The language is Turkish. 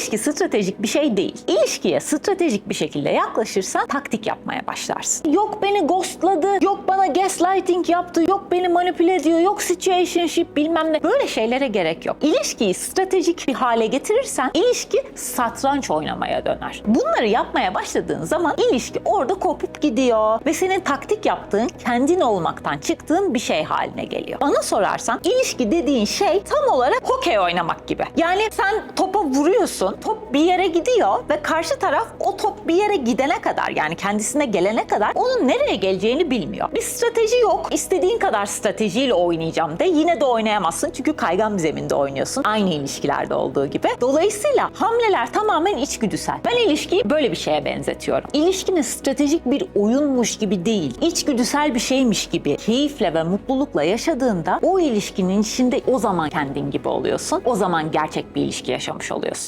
İlişki stratejik bir şey değil. İlişkiye stratejik bir şekilde yaklaşırsan taktik yapmaya başlarsın. Yok beni ghostladı, yok gaslighting yaptı, yok beni manipüle ediyor, yok situationship bilmem ne. Böyle şeylere gerek yok. İlişkiyi stratejik bir hale getirirsen ilişki satranç oynamaya döner. Bunları yapmaya başladığın zaman ilişki orada kopup gidiyor ve senin taktik yaptığın kendin olmaktan çıktığın bir şey haline geliyor. Bana sorarsan ilişki dediğin şey tam olarak hokey oynamak gibi. Yani sen topa vuruyorsun, top bir yere gidiyor ve karşı taraf o top bir yere gidene kadar yani kendisine gelene kadar onun nereye geleceğini bilmiyor. Bir strateji yok. İstediğin kadar stratejiyle oynayacağım de yine de oynayamazsın çünkü kaygan bir zeminde oynuyorsun. Aynı ilişkilerde olduğu gibi. Dolayısıyla hamleler tamamen içgüdüsel. Ben ilişkiyi böyle bir şeye benzetiyorum. İlişkinin stratejik bir oyunmuş gibi değil, içgüdüsel bir şeymiş gibi keyifle ve mutlulukla yaşadığında o ilişkinin içinde o zaman kendin gibi oluyorsun. O zaman gerçek bir ilişki yaşamış oluyorsun.